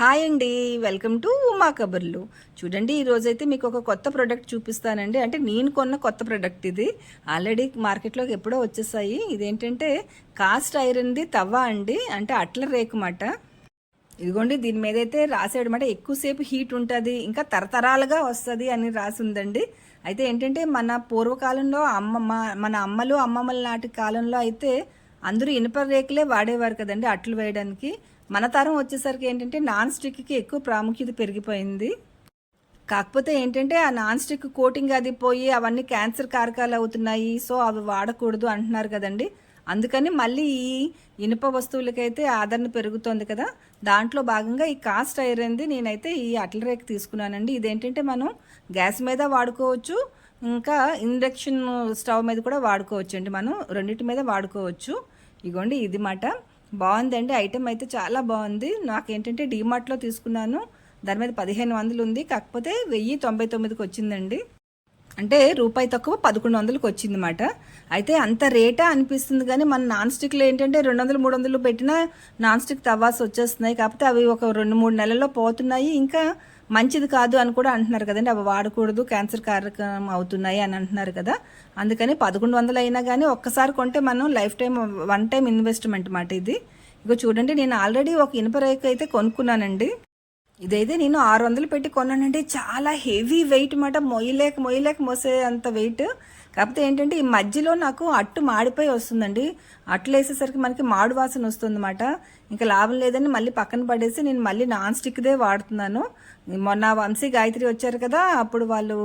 Hi అండి welcome to Uma కబుర్లు. చూడండి ఈరోజైతే మీకు ఒక కొత్త ప్రోడక్ట్ చూపిస్తానండి. అంటే నేను కొన్న కొత్త ప్రోడక్ట్ ఇది. ఆల్రెడీ మార్కెట్లోకి ఎప్పుడో వచ్చేసాయి. ఇదేంటంటే కాస్ట్ ఐరన్ది తవ్వ అండి. అంటే అట్ల రేకు మాట. ఇదిగోండి దీని మీద అయితే రాసాడు మాట ఎక్కువసేపు హీట్ ఉంటుంది. ఇంకా తరతరాలుగా వస్తుంది అని రాసి ఉందండి అయితే ఏంటంటే మన పూర్వకాలంలో అమ్మమ్మ మన అమ్మలు అమ్మమ్మల నాటి కాలంలో అయితే అందరూ ఇనుప రేకులే వాడేవారు కదండి అట్లు వేయడానికి. మన తరం వచ్చేసరికి ఏంటంటే నాన్ స్టిక్కి ఎక్కువ ప్రాముఖ్యత పెరిగిపోయింది. కాకపోతే ఏంటంటే ఆ నాన్ స్టిక్ కోటింగ్ అది పోయి అవన్నీ క్యాన్సర్ కారకాలు అవుతున్నాయి సో అవి వాడకూడదు అంటున్నారు కదండి. అందుకని మళ్ళీ ఈ ఇనుప వస్తువులకైతే ఆదరణ పెరుగుతోంది కదా. దాంట్లో భాగంగా ఈ కాస్ట్ ఐరన్ది నేనైతే ఈ అట్ల రేక్ తీసుకున్నానండి. ఇదేంటంటే మనం గ్యాస్ మీద వాడుకోవచ్చు ఇంకా ఇండక్షన్ స్టవ్ మీద కూడా వాడుకోవచ్చు అండి మనం. రెండింటి మీద వాడుకోవచ్చు. ఇగోండి ఇది మాట. బాగుందండి. ఐటెం అయితే చాలా బాగుంది. నాకేంటంటే డీమార్ట్లో తీసుకున్నాను. దాని మీద పదిహేను వందలు ఉంది. కాకపోతే వెయ్యి తొంభై తొమ్మిదికి వచ్చిందండి. అంటే రూపాయి తక్కువ పదకొండు వందలకు వచ్చిందన్నమాట. అయితే అంత రేటా అనిపిస్తుంది కానీ మన నాన్ స్టిక్లో ఏంటంటే రెండు వందలు మూడు వందలు పెట్టిన నాన్ స్టిక్ తవ్వాసి వచ్చేస్తున్నాయి. కాకపోతే అవి ఒక రెండు మూడు నెలల్లో పోతున్నాయి. ఇంకా మంచిది కాదు అని కూడా అంటున్నారు కదండి. అవి వాడకూడదు క్యాన్సర్ కారకం అవుతున్నాయి అని అంటున్నారు కదా. అందుకని పదకొండు వందలు అయినా కానీ ఒక్కసారి కొంటే మనం life time one time investment మాట ఇది. ఇక చూడండి నేను ఆల్రెడీ ఒక ఇనుప రేఖ అయితే కొనుక్కున్నానండి. ఇదైతే నేను ఆరు వందలు పెట్టి కొన్నానండి. చాలా హెవీ వెయిట్ మాట. మొయ్యలేక మొయ్యలేక మోసే అంత వెయిట్. కాకపోతే ఏంటంటే ఈ మధ్యలో నాకు అట్టు మాడిపోయి వస్తుందండి. అట్లు వేసేసరికి మనకి మాడు వాసన వస్తుందన్నమాట. ఇంకా లాభం లేదని మళ్ళీ పక్కన పడేసి నేను మళ్ళీ నాన్ స్టిక్దే వాడుతున్నాను. మొన్న వంశీ గాయత్రి వచ్చారు కదా అప్పుడు వాళ్ళు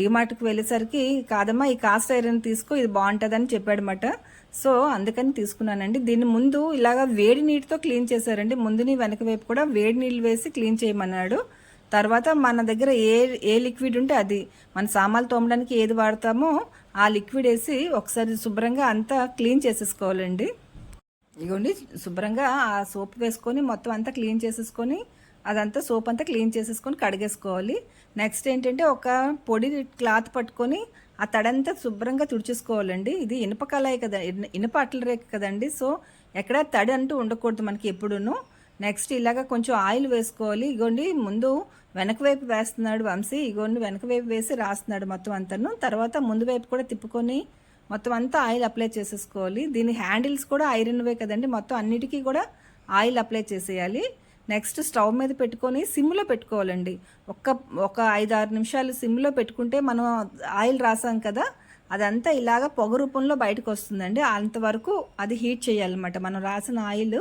డిమార్ట్కి వెళ్ళేసరికి కాదమ్మా ఈ కాస్ట్ ఐరన్ తీసుకో ఇది బాగుంటుందని చెప్పాడనమాట సో అందుకని తీసుకున్నానండి. దీన్ని ముందు ఇలాగా వేడి నీటితో క్లీన్ చేశారండి. ముందుని వెనక వైపు కూడా వేడి నీళ్ళు వేసి క్లీన్ చేయమన్నాడు. తర్వాత మన దగ్గర ఏ ఏ లిక్విడ్ ఉంటే అది. మన సామాన్లు తోమడానికి ఏది వాడతామో ఆ లిక్విడ్ వేసి ఒకసారి శుభ్రంగా అంతా క్లీన్ చేసేసుకోవాలండి. ఇగోండి శుభ్రంగా ఆ సోప్ వేసుకొని మొత్తం అంతా క్లీన్ చేసేసుకొని అదంతా సోప్ అంతా క్లీన్ చేసేసుకొని కడిగేసుకోవాలి. నెక్స్ట్ ఏంటంటే ఒక పొడి క్లాత్ పట్టుకొని ఆ తడంతా శుభ్రంగా తుడిచేసుకోవాలండి. ఇది ఇనుప కళాయి కదా ఇనుప అట్ల రేఖ కదండి. సో ఎక్కడ తడి అంటూ ఉండకూడదు మనకి ఎప్పుడూను. నెక్స్ట్ ఇలాగ కొంచెం ఆయిల్ వేసుకోవాలి. ఇగోండి ముందు వెనక వైపు వేస్తున్నాడు వంశీ. ఇగోండి వెనక వైపు వేసి రాస్తున్నాడు మొత్తం అంతను. తర్వాత ముందు వైపు కూడా తిప్పుకొని మొత్తం అంతా ఆయిల్ అప్లై చేసేసుకోవాలి. దీని హ్యాండిల్స్ కూడా ఐరన్వే కదండి. మొత్తం అన్నిటికీ కూడా ఆయిల్ అప్లై చేసేయాలి. నెక్స్ట్ స్టవ్ మీద పెట్టుకొని సిమ్లో పెట్టుకోవాలండి. ఒక్క ఒక ఐదు ఆరు నిమిషాలు సిమ్లో పెట్టుకుంటే మనం ఆయిల్ రాసాం కదా అదంతా ఇలాగ పొగ రూపంలో బయటకు వస్తుందండి. అంతవరకు అది హీట్ చేయాలన్నమాట. మనం రాసిన ఆయిల్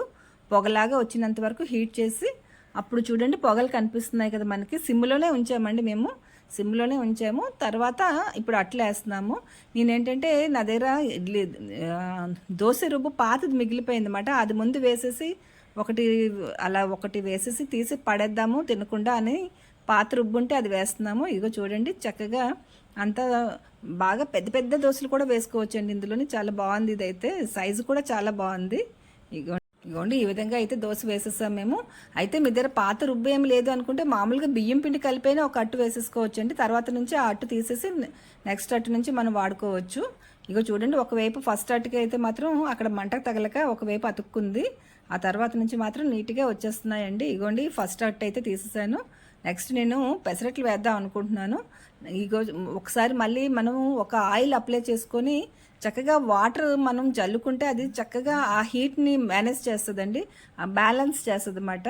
పొగలాగా వచ్చినంత వరకు హీట్ చేసి అప్పుడు చూడండి పొగలు కనిపిస్తున్నాయి కదా మనకి. సిమ్లోనే ఉంచామండి మేము. సిమ్లోనే ఉంచాము. తర్వాత ఇప్పుడు అట్లా వేస్తున్నాము. నేనేంటంటే నా దగ్గర ఇడ్లీ దోశ రుబ్బు పాతది మిగిలిపోయింది అనమాట అది ముందు వేసేసి ఒకటి అలా ఒకటి వేసేసి తీసి పడేద్దాము తినకుండా అని పాత రుబ్బు ఉంటే అది వేస్తున్నాము. ఇదిగో చూడండి చక్కగా అంత బాగా పెద్ద పెద్ద దోశలు కూడా వేసుకోవచ్చండి ఇందులోని. చాలా బాగుంది ఇదైతే. సైజు కూడా చాలా బాగుంది. ఇగో ఇగోండి ఈ విధంగా అయితే దోశ వేసేసాం మేము. అయితే మీ దగ్గర పాత రుబ్బు ఏం లేదు అనుకుంటే మామూలుగా బియ్యం పిండి కలిపైన ఒక అట్టు వేసేసుకోవచ్చు అండి తర్వాత నుంచి ఆ అట్టు తీసేసి నెక్స్ట్ అట్టు నుంచి మనం వాడుకోవచ్చు. ఇగో చూడండి ఒకవైపు ఫస్ట్ అట్టుకి అయితే మాత్రం అక్కడ మంటకు తగలక ఒకవైపు అతుక్కుంది. ఆ తర్వాత నుంచి మాత్రం నీట్గా వచ్చేస్తున్నాయండి. ఇగోండి ఫస్ట్ అట్టు అయితే తీసేసాను. నెక్స్ట్ నేను పెసరట్లు వేద్దాం అనుకుంటున్నాను. ఇగో ఒకసారి మళ్ళీ మనం ఒక ఆయిల్ అప్లై చేసుకొని చక్కగా వాటర్ మనం జల్లుకుంటే అది చక్కగా ఆ హీట్ని మేనేజ్ చేస్తుందండి. బ్యాలెన్స్ చేస్తుంది అన్నమాట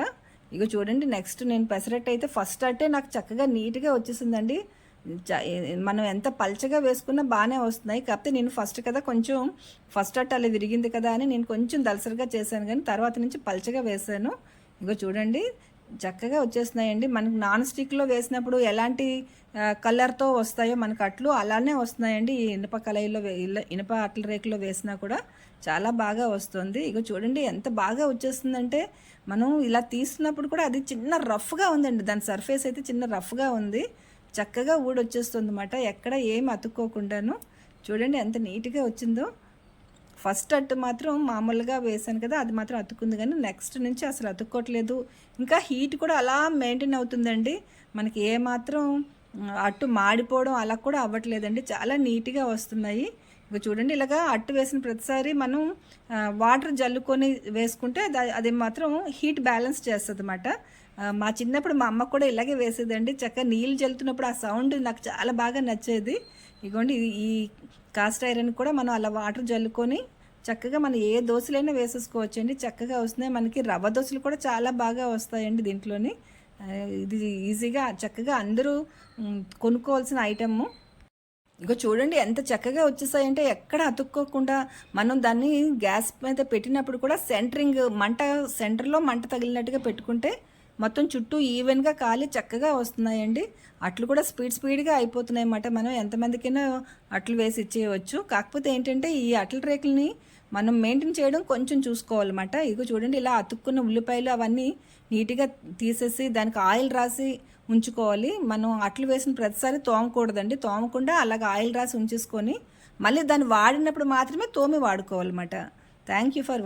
ఇగో చూడండి నెక్స్ట్ నేను పెసరట్టు అయితే ఫస్ట్ అట్టే నాకు చక్కగా నీట్గా వచ్చేసిందండి. చ- మనం ఎంత పల్చగా వేసుకున్నా బాగానే వస్తున్నాయి. కాకపోతే నేను ఫస్ట్ కదా కొంచెం ఫస్ట్ అట్ట అలా విరిగింది కదా అని నేను కొంచెం దలసరిగా చేశాను. కానీ తర్వాత నుంచి పల్చగా వేసాను ఇగో చూడండి చక్కగా వచ్చేస్తున్నాయండి. మనకు నాన్ స్టిక్లో వేసినప్పుడు ఎలాంటి కలర్తో వస్తాయో మనకు అట్లు అలానే వస్తున్నాయండి. ఈ ఇనుప కళాయిలో ఇనుప అట్ల రేకులో వేసినా కూడా చాలా బాగా వస్తుంది. ఇక చూడండి ఎంత బాగా వచ్చేస్తుందంటే మనం ఇలా తీస్తున్నప్పుడు కూడా అది చిన్న రఫ్గా ఉందండి. దాని సర్ఫేస్ అయితే చిన్న రఫ్గా ఉంది. చక్కగా ఊడొచ్చేస్తుంది అనమాట ఎక్కడ ఏం అతుక్కోకుండాను. చూడండి ఎంత నీట్గా వచ్చిందో. ఫస్ట్ అట్టు మాత్రం మామూలుగా వేసాను కదా అది మాత్రం అతుక్కుంది. కానీ నెక్స్ట్ నుంచి అసలు అతుక్కోవట్లేదు ఇంకా హీట్ కూడా అలా మెయింటైన్ అవుతుందండి. మనకి ఏ మాత్రం అట్టు మాడిపోవడం అలా కూడా అవ్వట్లేదండి. చాలా నీట్గా వస్తున్నాయి. ఇక చూడండి ఇలాగా అట్టు వేసిన ప్రతిసారి మనం వాటర్ జల్లుకొని వేసుకుంటే అది మాత్రం హీట్ బ్యాలెన్స్ చేస్తుంది అనమాట మా చిన్నప్పుడు మా అమ్మ కూడా ఇలాగే వేసేదండి. చక్కగా నీళ్ళు జల్లుతున్నప్పుడు ఆ సౌండ్ నాకు చాలా బాగా నచ్చేది. ఇగోండి ఇది- ఈ కాస్ట్ ఐరన్ కూడా మనం అలా వాటర్ జల్లుకొని చక్కగా మనం ఏ దోశలైనా వేసేసుకోవచ్చండి. చక్కగా వస్తున్నాయి. మనకి రవ్వ దోశలు కూడా చాలా బాగా వస్తాయండి దీంట్లోని. ఇది ఈజీగా చక్కగా అందరూ కొనుక్కోవాల్సిన ఐటమ్. ఇగో చూడండి ఎంత చక్కగా వచ్చేసాయంటే ఎక్కడ అతుక్కోకుండా మనం దాన్ని గ్యాస్ మీద పెట్టినప్పుడు కూడా సెంటరింగ్ మంట సెంటర్లో మంట తగిలినట్టుగా పెట్టుకుంటే మొత్తం చుట్టూ ఈవెన్గా కాలి చక్కగా వస్తున్నాయండి. అట్లు కూడా స్పీడ్ స్పీడ్గా అయిపోతున్నాయి అన్నమాట మనం ఎంతమందికైనా అట్లు వేసి ఇచ్చేయవచ్చు. కాకపోతే ఏంటంటే ఈ అట్ల రేకుల్ని మనం మెయింటైన్ చేయడం కొంచెం చూసుకోవాలన్నమాట. ఇగో చూడండి ఇలా అతుక్కున్న ఉల్లిపాయలు అవన్నీ నీట్గా తీసేసి దానికి ఆయిల్ రాసి ఉంచుకోవాలి. మనం అట్లు వేసిన ప్రతిసారి తోమకూడదండి. తోమకుండా అలాగ ఆయిల్ రాసి ఉంచేసుకొని మళ్ళీ దాన్ని వాడినప్పుడు మాత్రమే తోమి వాడుకోవాలన్నమాట. Thank you for